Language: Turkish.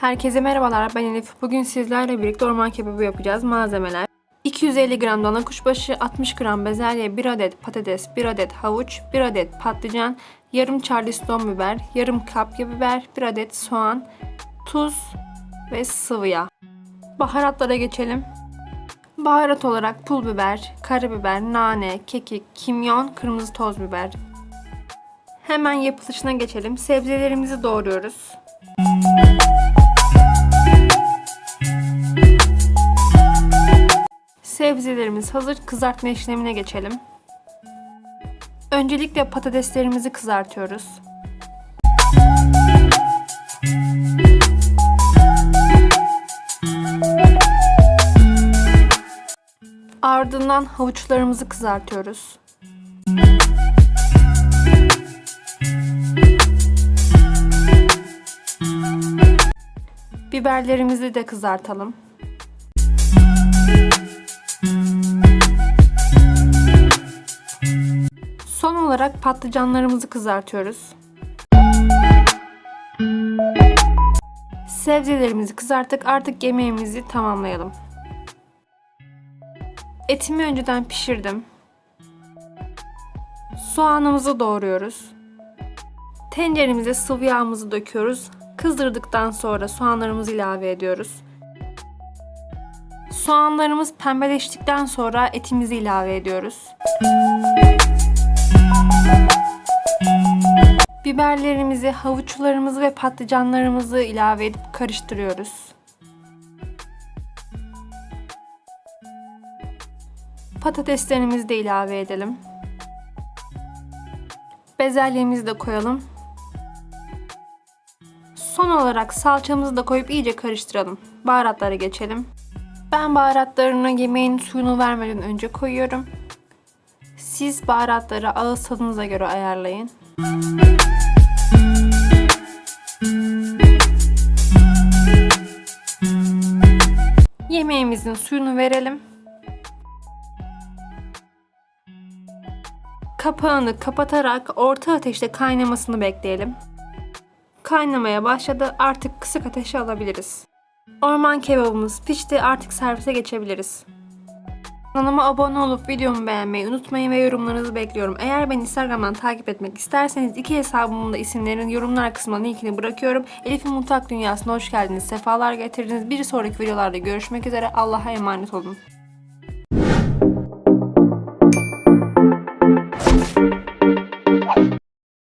Herkese merhabalar ben Elif. Bugün sizlerle birlikte orman kebabı yapacağız. Malzemeler 250 gram dana kuşbaşı, 60 gram bezelye, 1 adet patates, 1 adet havuç, 1 adet patlıcan, yarım charleston biber, yarım kapya biber, 1 adet soğan, tuz ve sıvı yağ. Baharatlara geçelim. Baharat olarak pul biber, karabiber, nane, kekik, kimyon, kırmızı toz biber. Hemen yapılışına geçelim. Sebzelerimizi doğruyoruz. Sebzelerimiz hazır. Kızartma işlemine geçelim. Öncelikle patateslerimizi kızartıyoruz. Ardından havuçlarımızı kızartıyoruz. Biberlerimizi de kızartalım. Son olarak patlıcanlarımızı kızartıyoruz. Sebzelerimizi kızarttık. Artık yemeğimizi tamamlayalım. Etimi önceden pişirdim. Soğanımızı doğruyoruz. Tenceremize sıvı yağımızı döküyoruz. Kızdırdıktan sonra soğanlarımızı ilave ediyoruz. Soğanlarımız pembeleştikten sonra etimizi ilave ediyoruz. Biberlerimizi, havuçlarımızı ve patlıcanlarımızı ilave edip karıştırıyoruz. Patateslerimizi de ilave edelim. Bezelyemizi de koyalım. Son olarak salçamızı da koyup iyice karıştıralım. Baharatlara geçelim. Ben baharatlarını yemeğin suyunu vermeden önce koyuyorum. Siz baharatları ağız tadınıza göre ayarlayın. Yemeğimizin suyunu verelim. Kapağını kapatarak orta ateşte kaynamasını bekleyelim. Kaynamaya başladı. Artık kısık ateşe alabiliriz. Orman kebabımız pişti. Artık servise geçebiliriz. Kanalıma abone olup videomu beğenmeyi unutmayın ve yorumlarınızı bekliyorum. Eğer beni Instagram'dan takip etmek isterseniz iki hesabımın da isimlerin yorumlar kısmına linkini bırakıyorum. Elif'in Mutfak Dünyası'na hoş geldiniz. Sefalar getirdiniz. Bir sonraki videolarda görüşmek üzere. Allah'a emanet olun.